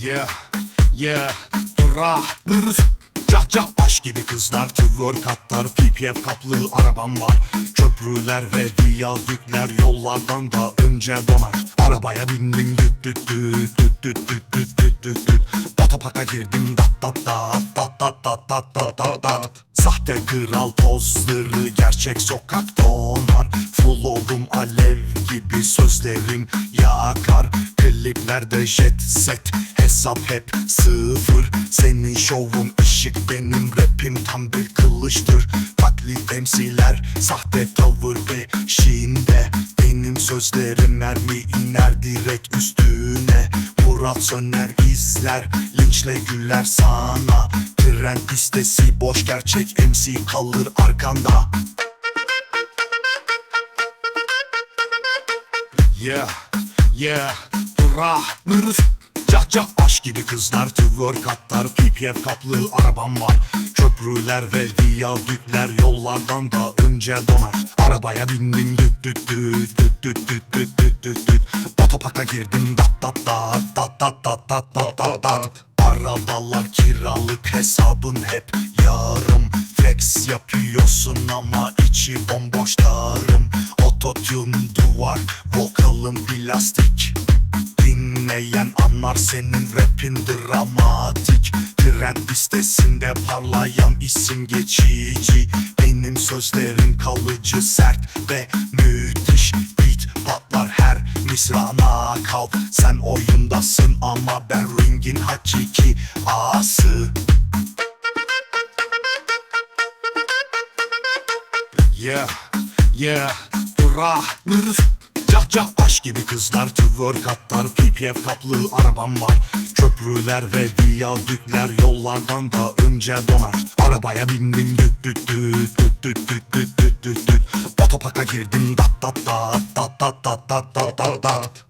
Yeah, yeah, bra, brr. Cah cah baş gibi kızlar twerk atlar PPF kaplı arabam var Köprüler ve viyadükler yollardan da önce donar Arabaya bindim düt düt düt düt düt düt düt düt düt düt Otopaka girdim dat dat dat dat dat dat dat dat dat dat Sahte kral pozları gerçek sokak donar Full oldum alev gibi sözlerim yakar Kliplerde jet set hesap hep sıfır. Senin şovun ışık benim rapim tam bir kılıçtır. Taklit MC'ler sahte tavır peşinde. Benim sözlerim mermi iner direkt üstüne. Murat söner izler linçle güller sana. Tren pistesi boş gerçek MC kalır arkanda. Yeah, yeah, brr. Cah cah aş gibi kızlar twerk atlar PPF kaplı arabam var. Köprüler ve viyadükler yollardan da önce donar. Arabaya bindim düt düt düt düt düt düt düt düt düt düt Otopaka girdim dat dat dat dat dat dat dat dat dat dat. Arabalar kiralık hesabın hep yarım. Flex yapıyorsun ama içi bomboş tarım Ototune duvar vokalım plastik Dinleyen anlar senin rapin dramatik. Trend listesinde parlayan isim geçici. Benim sözlerim kalıcı sert ve müthiş. Beat patlar her misrana kalk Sen oyundasın ama ben ringin hakiki ası Yeah, yeah, bra, Cap cap baş gibi kızlar Twerk atlar Pipyev kaplı arabam var. Köprüler ve viyadükler Yollardan da önce donar. Arabaya bindim düt düt düt Düt düt düt düt düt düt düt. Otopaka girdim dat dat dat Dat dat dat dat dat dat dat.